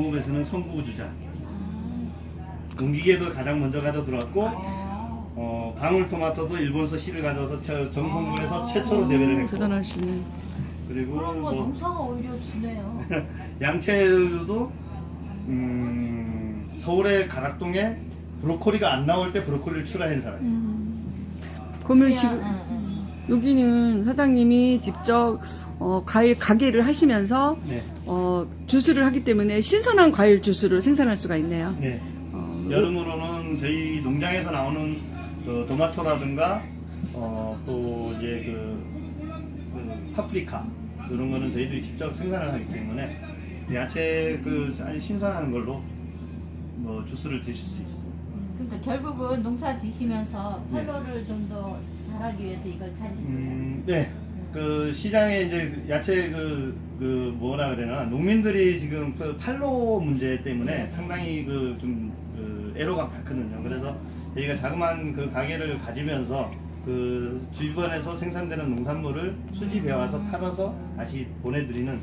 농업에서는 선구 주자. 옮기게도 가장 먼저 가져 들어왔고 어, 방울토마토도 일본에서 씨를 가져와서 저- 정성군에서 최초로 재배를 했고 대단하시네. 그리고 그런 거 뭐 농사가 오히려 주네요. 양채류도 음, 서울의 가락동에 브로콜리가 안 나올 때 브로콜리를 출하한 사람. 그러면 그냥, 지금 응, 응. 여기는 사장님이 직접 어, 과일 가게를 하시면서 네, 어, 주스를 하기 때문에 신선한 과일 주스를 생산할 수가 있네요. 네. 어, 여름으로는 저희 농장에서 나오는 그 토마토라든가 어, 또 이제 그, 그 파프리카 이런 거는 저희들이 직접 생산을 하기 때문에 야채 그 아주 신선한 걸로 뭐 주스를 드실 수 있어요. 그러니까 결국은 농사 지시면서 네. 팔로를 좀 더 잘하기 위해서 이걸 찾으신 거예요. 음, 네. 그 시장에 이제 야채 그, 그 뭐라 그래나 농민들이 지금 그 팔로 문제 때문에 상당히 그좀 그 애로가 많거든요. 그래서 저희가 자그마한 그 가게를 가지면서 그 주변에서 생산되는 농산물을 수집해 와서 팔아서 다시 보내드리는